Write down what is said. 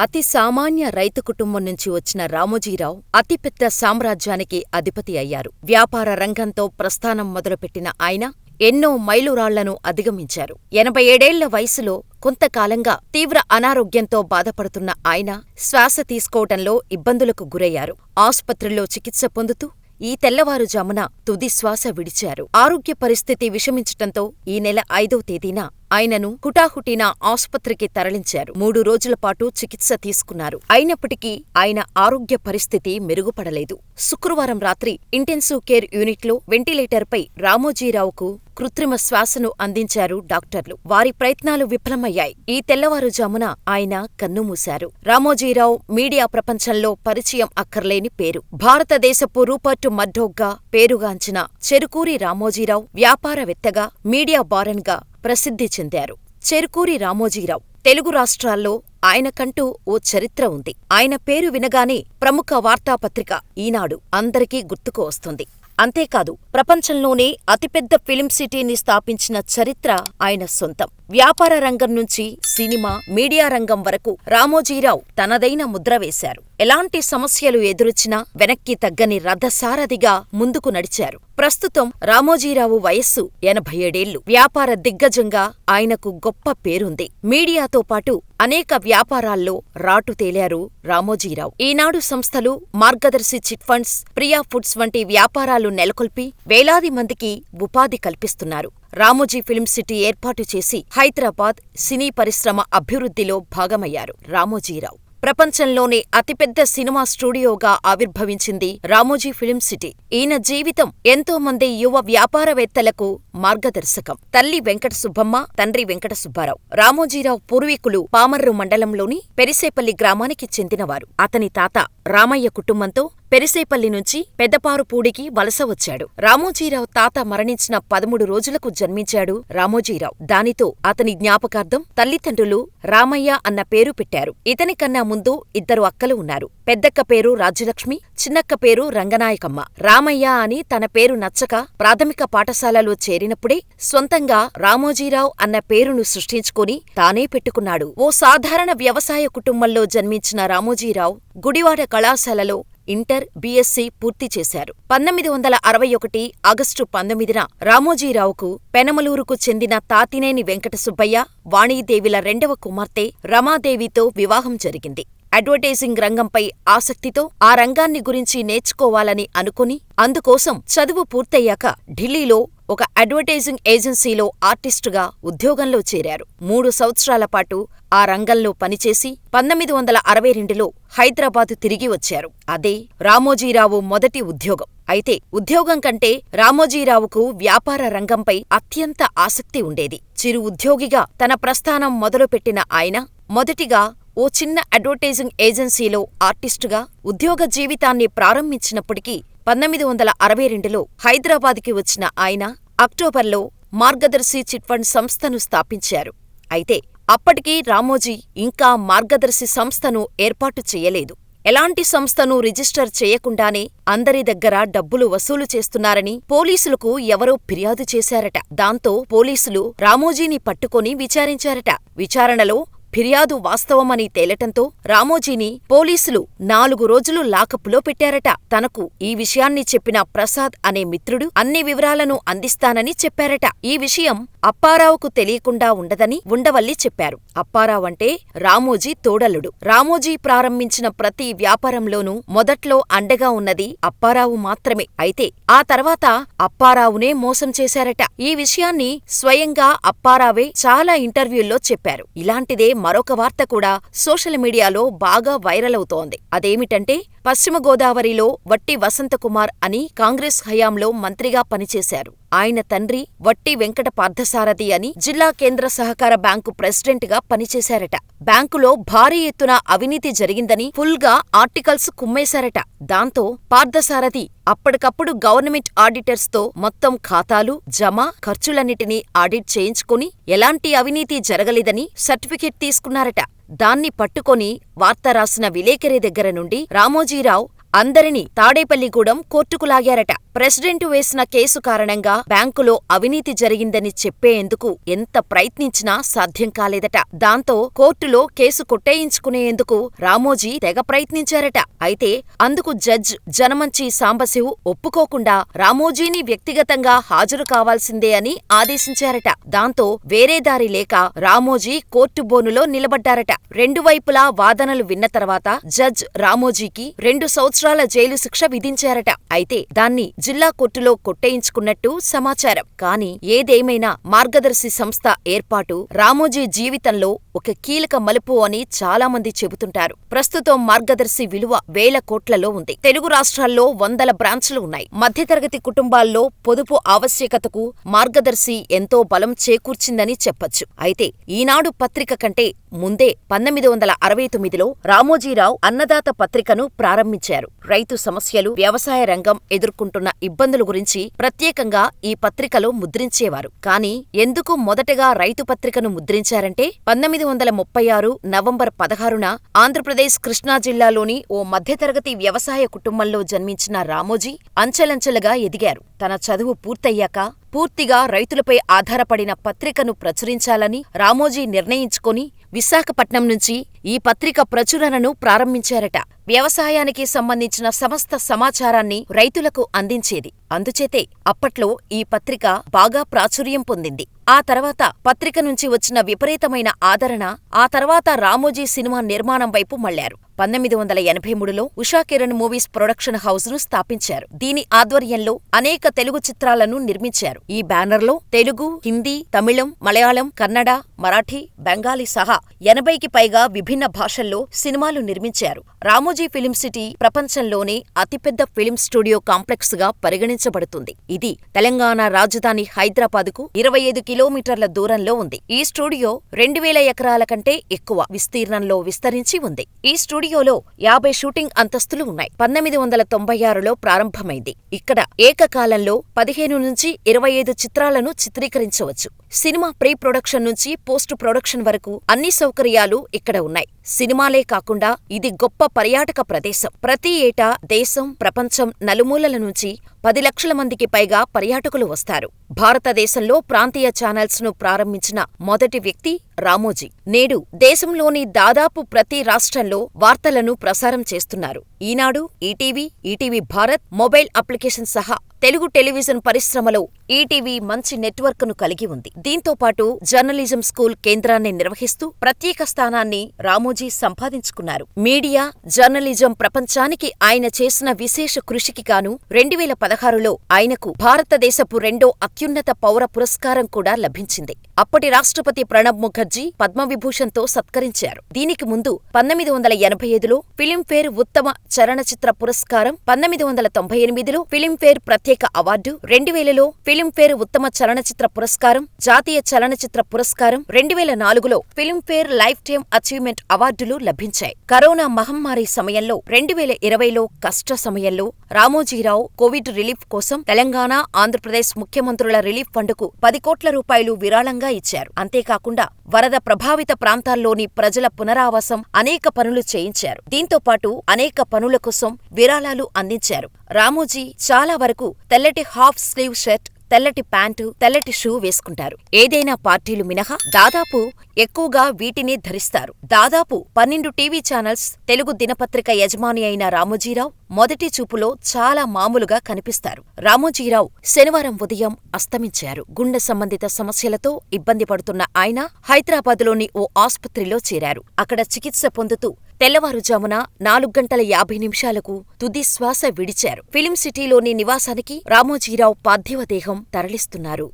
అతి సామాన్య రైతు కుటుంబం నుంచి వచ్చిన రామోజీరావు అతిపెద్ద సామ్రాజ్యానికి అధిపతి అయ్యారు. వ్యాపార రంగంతో ప్రస్థానం మొదలుపెట్టిన ఆయన ఎన్నో మైలురాళ్ళను అధిగమించారు. ఎనభై ఏడేళ్ళ వయసులో కొంతకాలంగా తీవ్ర అనారోగ్యంతో బాధపడుతున్న ఆయన శ్వాస తీసుకోవటంలో ఇబ్బందులకు గురయ్యారు. ఆసుపత్రిలో చికిత్స పొందుతూ ఈ తెల్లవారుజామున తుది శ్వాస విడిచారు. ఆరోగ్య పరిస్థితి విషమించటంతో ఈ నెల ఐదో తేదీన ఆయనను హుటాహుటిన ఆసుపత్రికి తరలించారు. మూడు రోజులపాటు చికిత్స తీసుకున్నారు. అయినప్పటికీ ఆయన ఆరోగ్య పరిస్థితి మెరుగుపడలేదు. శుక్రవారం రాత్రి ఇంటెన్సివ్ కేర్ యూనిట్లో వెంటిలేటర్పై రామోజీరావుకు కృత్రిమ శ్వాసను అందించారు డాక్టర్లు. వారి ప్రయత్నాలు విఫలమయ్యాయి. ఈ తెల్లవారుజామున ఆయన కన్నుమూశారు. రామోజీరావు మీడియా ప్రపంచంలో పరిచయం అక్కర్లేని పేరు. భారతదేశపు రూపర్టు మడ్డోగ్గా పేరుగాంచిన చెరుకూరి రామోజీరావు వ్యాపారవేత్తగా, మీడియా బారన్గా ప్రసిద్ధి చెందారు. చెరుకూరి రామోజీరావు తెలుగు రాష్ట్రాల్లో ఆయనకంటూ ఓ చరిత్ర ఉంది. ఆయన పేరు వినగానే ప్రముఖ వార్తాపత్రిక ఈనాడు అందరికీ గుర్తుకు వస్తుంది. అంతేకాదు ప్రపంచంలోనే అతిపెద్ద ఫిలిం సిటీని స్థాపించిన చరిత్ర ఆయన సొంతం. వ్యాపార రంగం నుంచి సినిమా, మీడియా రంగం వరకు రామోజీరావు తనదైన ముద్ర వేశారు. ఎలాంటి సమస్యలు ఎదురొచ్చినా వెనక్కి తగ్గని రథసారథిగా ముందుకు నడిచారు. ప్రస్తుతం రామోజీరావు వయస్సు ఎనభై ఏడేళ్ళు. వ్యాపార దిగ్గజంగా ఆయనకు గొప్ప పేరుంది. మీడియాతో పాటు అనేక వ్యాపారాల్లో రాటు తేలారు రామోజీరావు. ఈనాడు సంస్థలు, మార్గదర్శి చిట్ ఫండ్స్, ప్రియా ఫుడ్స్ వంటి వ్యాపారాలు నెలకొల్పి వేలాది మందికి ఉపాధి కల్పిస్తున్నారు. రామోజీ ఫిల్మ్ సిటీ ఏర్పాటు చేసి హైదరాబాద్ సినీ పరిశ్రమ అభివృద్ధిలో భాగమయ్యారు రామోజీరావు. ప్రపంచంలోనే అతిపెద్ద సినిమా స్టూడియోగా ఆవిర్భవించింది రామోజీ ఫిల్మ్ సిటీ. ఈయన జీవితం ఎంతో మంది యువ వ్యాపారవేత్తలకు మార్గదర్శకం. తల్లి వెంకట సుబ్బమ్మ, తండ్రి వెంకట సుబ్బారావు. రామోజీరావు పూర్వీకులు పామర్రు మండలంలోని పెరిసేపల్లి గ్రామానికి చెందినవారు. అతని తాత రామయ్య కుటుంబంతో పెరిసేపల్లి నుంచి పెద్దపారుపూడికి వలస వచ్చాడు. రామోజీరావు తాత మరణించిన పదమూడు రోజులకు జన్మించాడు రామోజీరావు. దానితో అతని జ్ఞాపకార్థం తల్లిదండ్రులు రామయ్య అన్న పేరు పెట్టారు. ఇతనికన్నా ముందు ఇద్దరు అక్కలు ఉన్నారు. పెద్దక్క పేరు రాజ్యలక్ష్మి, చిన్నక్క పేరు రంగనాయకమ్మ. రామయ్య అని తన పేరు నచ్చక ప్రాథమిక పాఠశాలలో చేరినప్పుడే స్వంతంగా రామోజీరావు అన్న పేరును సృష్టించుకుని తానే పెట్టుకున్నాడు. ఓ సాధారణ వ్యవసాయ కుటుంబంలో జన్మించిన రామోజీరావు గుడివాడ కళాశాలలో ఇంటర్, బీఎస్సీ పూర్తి చేశారు. పంతొమ్మిది వందల అరవై ఒకటి ఆగస్టు పంతొమ్మిదిన రామోజీరావుకు పెనమలూరుకు చెందిన తాతినేని వెంకట సుబ్బయ్య, వాణీదేవిల రెండవ కుమార్తె రమాదేవితో వివాహం జరిగింది. అడ్వర్టైజింగ్ రంగంపై ఆసక్తితో ఆ రంగాన్ని గురించి నేర్చుకోవాలని అనుకుని అందుకోసం చదువు పూర్తయ్యాక ఢిల్లీలో ఒక అడ్వర్టైజింగ్ ఏజెన్సీలో ఆర్టిస్టుగా ఉద్యోగంలో చేరారు. మూడు సంవత్సరాల పాటు ఆ రంగంలో పనిచేసి పంతొమ్మిది వందల అరవై రెండులో హైదరాబాదు తిరిగి వచ్చారు. అదే రామోజీరావు మొదటి ఉద్యోగం. అయితే ఉద్యోగం కంటే రామోజీరావుకు వ్యాపార రంగంపై అత్యంత ఆసక్తి ఉండేది. చిరు ఉద్యోగిగా తన ప్రస్థానం మొదలుపెట్టిన ఆయన మొదటిగా ఓ చిన్న అడ్వర్టైజింగ్ ఏజెన్సీలో ఆర్టిస్టుగా ఉద్యోగ జీవితాన్ని ప్రారంభించినప్పటికీ పంతొమ్మిది వందల అరవై రెండులో హైదరాబాద్కి వచ్చిన ఆయన అక్టోబర్లో మార్గదర్శి చిట్ ఫండ్ సంస్థను స్థాపించారు. అయితే అప్పటికి రామోజీ ఇంకా మార్గదర్శి సంస్థను ఏర్పాటు చెయ్యలేదు. ఎలాంటి సంస్థను రిజిస్టర్ చేయకుండానే అందరి దగ్గర డబ్బులు వసూలు చేస్తున్నారని పోలీసులకు ఎవరో ఫిర్యాదు చేశారట. దాంతో పోలీసులు రామోజీని పట్టుకొని విచారించారట. విచారణలో ఫిర్యాదు వాస్తవమని తేలటంతో రామోజీని పోలీసులు నాలుగు రోజులు లాకప్పులో పెట్టారట. తనకు ఈ విషయాన్ని చెప్పిన ప్రసాద్ అనే మిత్రుడు అన్ని వివరాలను అందిస్తానని చెప్పారట. ఈ విషయం అప్పారావుకు తెలియకుండా ఉండదని ఉండవల్లి చెప్పారు. అప్పారావంటే రామోజీ తోడల్లుడు రామోజీ ప్రారంభించిన ప్రతి వ్యాపారంలోనూ మొదట్లో అండగా ఉన్నది అప్పారావు మాత్రమే. అయితే ఆ తర్వాత అప్పారావునే మోసం చేశారట. ఈ విషయాన్ని స్వయంగా అప్పారావే చాలా ఇంటర్వ్యూల్లో చెప్పారు. ఇలాంటిదే మరొక వార్త కూడా సోషల్ మీడియాలో బాగా వైరల్ అవుతోంది. అదేమిటంటే పశ్చిమ గోదావరిలో వట్టి వసంతకుమార్ అని కాంగ్రెస్ హయాంలో మంత్రిగా పనిచేశారు. ఆయన తండ్రి వట్టి వెంకట పార్థసారథి అని జిల్లా కేంద్ర సహకార బ్యాంకు ప్రెసిడెంట్గా పనిచేశారట. బ్యాంకులో భారీ ఎత్తున అవినీతి జరిగిందని ఫుల్గా ఆర్టికల్స్ కుమ్మేశారట. దాంతో పార్థసారథి అప్పటికప్పుడు గవర్నమెంట్ ఆడిటర్స్తో మొత్తం ఖాతాలు, జమ, ఖర్చులన్నిటినీ ఆడిట్ చేయించుకుని ఎలాంటి అవినీతి జరగలేదని సర్టిఫికెట్ తీసుకున్నారట. దాన్ని పట్టుకొని వార్త రాసిన విలేకరి దగ్గర నుండి రామోజీరావు అందరినీ తాడేపల్లిగూడెం కోర్టుకు లాగారట. ప్రెసిడెంటు వేసిన కేసు కారణంగా బ్యాంకులో అవినీతి జరిగిందని చెప్పేందుకు ఎంత ప్రయత్నించినా సాధ్యం కాలేదట. దాంతో కోర్టులో కేసు కొట్టేయించుకునేందుకు రామోజీ తెగ ప్రయత్నించారట. అయితే అందుకు జడ్జ్ జనమంచి సాంబశివ్ ఒప్పుకోకుండా రామోజీని వ్యక్తిగతంగా హాజరు కావాల్సిందే అని ఆదేశించారట. దాంతో వేరే దారి లేక రామోజీ కోర్టు బోనులో నిలబడ్డారట. రెండు వైపులా వాదనలు విన్న తర్వాత జడ్జ్ రామోజీకి రెండు సంవత్సరాలు జైలు శిక్ష విధించారట. అయితే దాన్ని జిల్లా కోర్టులో కొట్టేయించుకున్నట్టు సమాచారం. కానీ ఏదేమైనా మార్గదర్శి సంస్థ ఏర్పాటు రామోజీ జీవితంలో ఒక కీలక మలుపు అని చాలా మంది చెబుతుంటారు. ప్రస్తుతం మార్గదర్శి విలువ వేల కోట్లలో ఉంది. తెలుగు రాష్ట్రాల్లో వందల బ్రాంచ్లు ఉన్నాయి. మధ్యతరగతి కుటుంబాల్లో పొదుపు ఆవశ్యకతకు మార్గదర్శి ఎంతో బలం చేకూర్చిందని చెప్పొచ్చు. అయితే ఈనాడు పత్రిక కంటే ముందే పంతొమ్మిది వందల అరవై తొమ్మిదిలో రామోజీరావు అన్నదాత పత్రికను ప్రారంభించారు. రైతు సమస్యలు వ్యవసాయ రంగం ఎదుర్కొంటున్న ఇబ్బందుల గురించి ప్రత్యేకంగా ఈ పత్రికలో ముద్రించేవారు. కాని ఎందుకు మొదటగా రైతు పత్రికను ముద్రించారంటే పంతొమ్మిది వందల ముప్పై ఆరు నవంబర్ పదహారున ఆంధ్రప్రదేశ్ కృష్ణా జిల్లాలోని ఓ మధ్యతరగతి వ్యవసాయ కుటుంబంలో జన్మించిన రామోజీ అంచెలంచెలుగా ఎదిగారు. తన చదువు పూర్తయ్యాక పూర్తిగా రైతులపై ఆధారపడిన పత్రికను ప్రచురించాలని రామోజీ నిర్ణయించుకొని విశాఖపట్నం నుంచి ఈ పత్రిక ప్రచురణను ప్రారంభించారట. వ్యవసాయానికి సంబంధించిన సమస్త సమాచారాన్ని రైతులకు అందించేది. అందుచేతే అప్పట్లో ఈ పత్రిక బాగా ప్రాచుర్యం పొందింది. ఆ తర్వాత పత్రిక నుంచి వచ్చిన విపరీతమైన ఆదరణ ఆ తర్వాత రామోజీ సినిమా నిర్మాణం వైపు మళ్ళారు. పంతొమ్మిది వందల ఎనభై మూడులో ఉషాకిరణ్ మూవీస్ ప్రొడక్షన్ హౌస్ను స్థాపించారు. దీని ఆధ్వర్యంలో అనేక తెలుగు చిత్రాలను నిర్మించారు. ఈ బ్యానర్లో తెలుగు హిందీ తమిళం మలయాళం కన్నడ మరాఠీ బెంగాలీ సహా ఎనభైకి పైగా విభిన్న భాషల్లో సినిమాలు నిర్మించారు. రామోజీ ఫిలిం సిటీ ప్రపంచంలోనే అతిపెద్ద ఫిలిం స్టూడియో కాంప్లెక్స్గా పరిగణించబడుతుంది. ఇది తెలంగాణ రాజధాని హైదరాబాదుకు ఇరవై ఐదు కిలోమీటర్ల దూరంలో ఉంది. ఈ స్టూడియో రెండు వేల ఎకరాల కంటే ఎక్కువ విస్తీర్ణంలో విస్తరించి ఉంది. ఈ స్టూడియోలో యాభై షూటింగ్ అంతస్తులు ఉన్నాయి. పంతొమ్మిది వందల తొంభై ఆరులో ప్రారంభమైంది. ఇక్కడ ఏకకాలంలో పదిహేను నుంచి ఇరవై ఐదు చిత్రాలను చిత్రీకరించవచ్చు. సినిమా ప్రీ ప్రొడక్షన్ నుంచి పోస్ట్ ప్రొడక్షన్ వరకు అన్ని సౌకర్యాలు ఇక్కడ ఉన్నాయి. సినిమాలే కాకుండా ఇది గొప్ప పర్యాటక ప్రదేశం. ప్రతి ఏటా దేశం ప్రపంచం నలుమూలల నుంచి పది లక్షల మందికి పైగా పర్యాటకులు వస్తారు. భారతదేశంలో ప్రాంతీయ ఛానల్స్ను ప్రారంభించిన మొదటి వ్యక్తి రామోజీ. నేడు దేశంలోని దాదాపు ప్రతి రాష్ట్రంలో వార్తలను ప్రసారం చేస్తున్నారు. Eenadu ETV ETV Bharat mobile application సహా తెలుగు టెలివిజన్ పరిశ్రమలో ఈటీవీ మంచి నెట్వర్క్ను కలిగి ఉంది. దీంతో పాటు జర్నలిజం స్కూల్ కేంద్రాన్ని నిర్వహిస్తూ ప్రత్యేక స్థానాన్ని రామోజీ సంపాదించుకున్నారు. మీడియా జర్నలిజం ప్రపంచానికి ఆయన చేసిన విశేష కృషికి గాను రెండు వేల పదహారులో ఆయనకు భారతదేశపు రెండో అత్యున్నత పౌర పురస్కారం కూడా లభించింది. అప్పటి రాష్ట్రపతి ప్రణబ్ ముఖర్జీ పద్మవిభూషణ్తో సత్కరించారు. దీనికి ముందు పంతొమ్మిది వందల ఎనభై ఐదులో ఫిలింఫేర్ ఉత్తమ చలనచిత్ర పురస్కారం పంతొమ్మిది వందల తొంభై ఎనిమిదిలో ఫిలింఫేర్ ప్రత్యేక అవార్డు రెండు వేలలో ఫిలింఫేర్ ఉత్తమ చలనచిత్ర పురస్కారం జాతీయ చలనచిత్ర పురస్కారం రెండు వేల నాలుగులో ఫిలింఫేర్ లైఫ్ టైమ్ అచీవ్మెంట్ అవార్డులు లభించాయి. కరోనా మహమ్మారి సమయంలో రెండు వేల ఇరవైలో కష్ట సమయంలో రామోజీరావు కోవిడ్ రిలీఫ్ కోసం తెలంగాణ ఆంధ్రప్రదేశ్ ముఖ్యమంత్రుల రిలీఫ్ ఫండ్కు పది కోట్ల రూపాయలు విరాళంగా ఇచ్చారు. అంతేకాకుండా వరద ప్రభావిత ప్రాంతాల్లోని ప్రజల పునరావాసం అనేక పనులు చేయించారు. దీంతో పాటు అనేక పనుల కోసం విరాళాలు అందించారు. రామోజీ చాలా వరకు తెల్లటి హాఫ్ స్లీవ్ షర్ట్ తెల్లటి ప్యాంటు తెల్లటి షూ వేసుకుంటారు. ఏదైనా పార్టీలు మినహా దాదాపు ఎక్కువగా వీటినే ధరిస్తారు. దాదాపు పన్నెండు టీవీ ఛానల్స్ తెలుగు దినపత్రిక యజమాని అయిన రామోజీరావు మొదటి చూపులో చాలా మామూలుగా కనిపిస్తారు. రామోజీరావు శనివారం ఉదయం అస్తమించారు. గుండె సంబంధిత సమస్యలతో ఇబ్బంది పడుతున్న ఆయన హైదరాబాదులోని ఓ ఆసుపత్రిలో చేరారు. అక్కడ చికిత్స పొందుతూ తెల్లవారుజామున నాలుగు గంటల యాభై నిమిషాలకు తుది శ్వాస విడిచారు. ఫిలిం సిటీలోని నివాసానికి రామోజీరావు పార్థివదేహం తరలిస్తున్నారు.